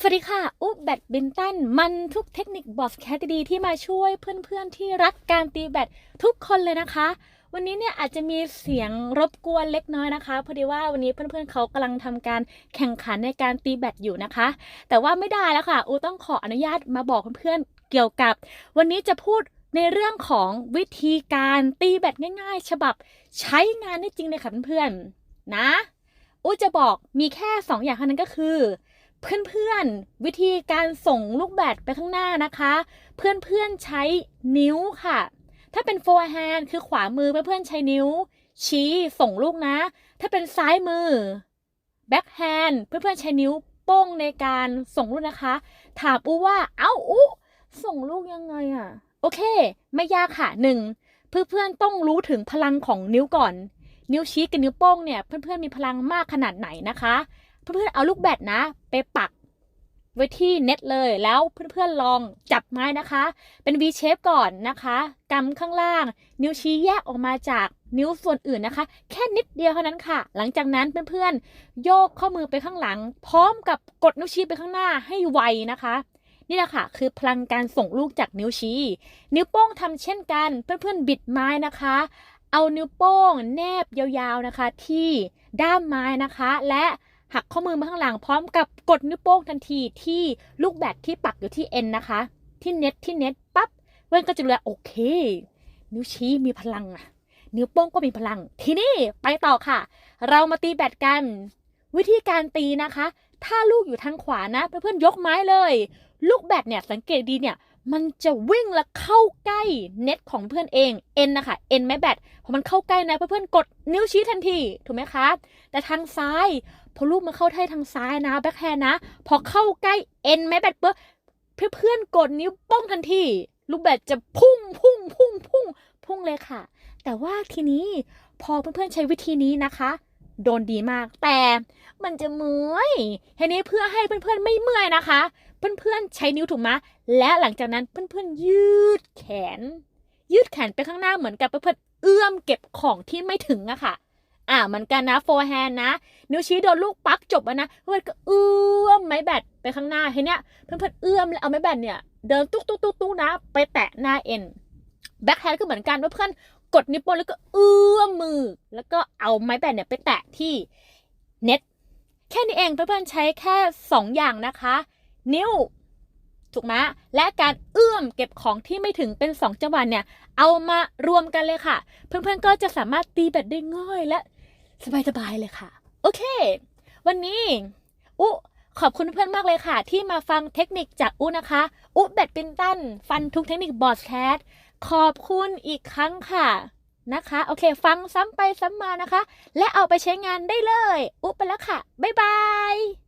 สวัสดีค่ะ อุ๊บแบดบินตัน มันทุกเทคนิคบอสแคทดีที่มาช่วยเพื่อนๆที่รักการตีแบดทุกคนเลยนะคะ วันนี้เนี่ยอาจจะมีเสียงรบกวนเล็กน้อยนะคะ พอดีว่าวันนี้เพื่อนๆเขากำลังทำการแข่งขันในการตีแบดอยู่นะคะ แต่ว่าไม่ได้แล้วค่ะ อูต้องขออนุญาตมาบอกเพื่อนๆเกี่ยวกับ วันนี้จะพูดในเรื่องของวิธีการตีแบดง่าย ๆ ฉบับใช้งานได้จริงเลยค่ะเพื่อนๆนะ อูจะบอกมีแค่ 2 อย่างเท่านั้นก็คือ เพื่อนๆ วิธีการส่งลูกแบดไปข้างหน้านะคะ เพื่อนๆใช้นิ้วค่ะ ถ้าเป็น forehand คือขวามือเพื่อนๆใช้นิ้ว ชี้ส่งลูกนะ ถ้าเป็นซ้ายมือ backhand เพื่อนๆใช้นิ้วโป้งในการส่งลูกนะคะ ถามอูว่า เอ้าอูส่งลูกยังไงอะโอเค ไม่ยากค่ะหนึ่งเพื่อนๆต้องรู้ถึงพลังของนิ้วก่อน นิ้วชี้กับนิ้วโป้งเนี่ย เพื่อนๆมีพลังมากขนาดไหนนะคะ เพื่อนๆเอาลูกแบดนะ ไปปักไว้ที่เน็ตเลยแล้วเพื่อนๆลองจับไม้นะคะ เป็น V shape ก่อนนะคะกำข้างล่าง นิ้วชี้แยกออกมาจากนิ้วส่วนอื่นนะคะ แค่นิดเดียวเท่านั้นค่ะ หลังจากนั้นเพื่อนๆโยกข้อมือไปข้างหลัง พร้อมกับกดนิ้วชี้ไปข้างหน้าให้ไวนะคะ นี่แหละค่ะคือพลังการส่งลูกจากนิ้วชี้ นิ้วโป้งทำเช่นกันเพื่อนๆบิดไม้นะคะ เอานิ้วโป้ง แนบยาวๆนะคะ ที่ด้ามไม้นะคะและ หักข้อมือมาข้างหลังพร้อมกับกดนิ้วโป้งทันทีที่ลูกแบตที่ปักอยู่ที่เอ็นนะคะ ที่เน็ตที่เน็ตปั๊บเว้นก็จะรู้แล้วโอเค นิ้วชี้มีพลังอะนิ้วโป้งก็มีพลัง ทีนี้ไปต่อค่ะ เรามาตีแบตกัน วิธีการตีนะคะ ถ้าลูกอยู่ทางขวานะเพื่อนๆยกไม้เลย ลูกแบตเนี่ยสังเกตดีเนี่ย มันจะวิ่งและเข้าใกล้เน็ตของเพื่อนเองเอ็นนะคะเอ็นไม้แบตพอมันเข้าใกล้นะเพื่อนๆกดนิ้วชี้ทันทีถูกไหมคะแต่ทางซ้ายพอลูกมาเข้าท่ทางซ้ายนะแบ็คแฮนด์นะ พอเข้าใกล้เอ็นไม้แบตปุ๊บเพื่อนๆกดนิ้วป้องทันทีลูกแบตจะพุ่งพุ่งพุ่งพุ่งพุ่งเลยค่ะ แต่ว่าทีนี้พอเพื่อนๆใช้วิธีนี้นะคะ โดนดีมาก แต่มันจะเมื่อยทีนี้เพื่อให้เพื่อนๆไม่เมื่อยนะคะ เพื่อนๆใช้นิ้วถูกไหมและหลังจากนั้นเพื่อนๆยืดแขน ยืดแขนไปข้างหน้าเหมือนกับเพื่อนๆเอื้อมเก็บของที่ไม่ถึงอะค่ะอ่าเหมือนกันนะโฟร์แฮนนะนิ้วชี้โดนลูกปักจบอะนะเพื่อนก็เอื้อมไม้แบตไปข้างหน้าทีเนี้ยเพื่อนๆเอื้อมแล้วเอาไม้แบตเนี่ยเดินตุ๊กตุ๊กตุ๊กตุ๊กนะ ไปแตะหน้าเอ็นแบ็คแฮนด์ก็เหมือนกันว่าเพื่อน กดนิ้วโป้งแล้วก็เอื้อมมือ แล้วก็เอาไม้แบตเนี่ยไปแตะที่เน็ตแค่นี้เองเพื่อนๆใช้แค่สองอย่างนะคะ นิ้วถูกไหมและการเอื้อมเก็บของที่ไม่ถึงเป็น 2 จังหวะเนี่ย เอามารวมกันเลยค่ะ เพื่อนๆก็จะสามารถตีแบตได้ง่ายและสบายๆเลยค่ะ โอเค วันนี้อุขอบคุณเพื่อนมากเลยค่ะ ที่มาฟังเทคนิคจากอุนะคะ อุแบดปินตัน ฟันทุกเทคนิคบอสแคท ขอบคุณอีกครั้งค่ะนะคะ โอเค ฟังซ้ำไปซ้ำมานะคะ และเอาไปใช้งานได้เลย อุไปแล้วค่ะ บ๊ายบาย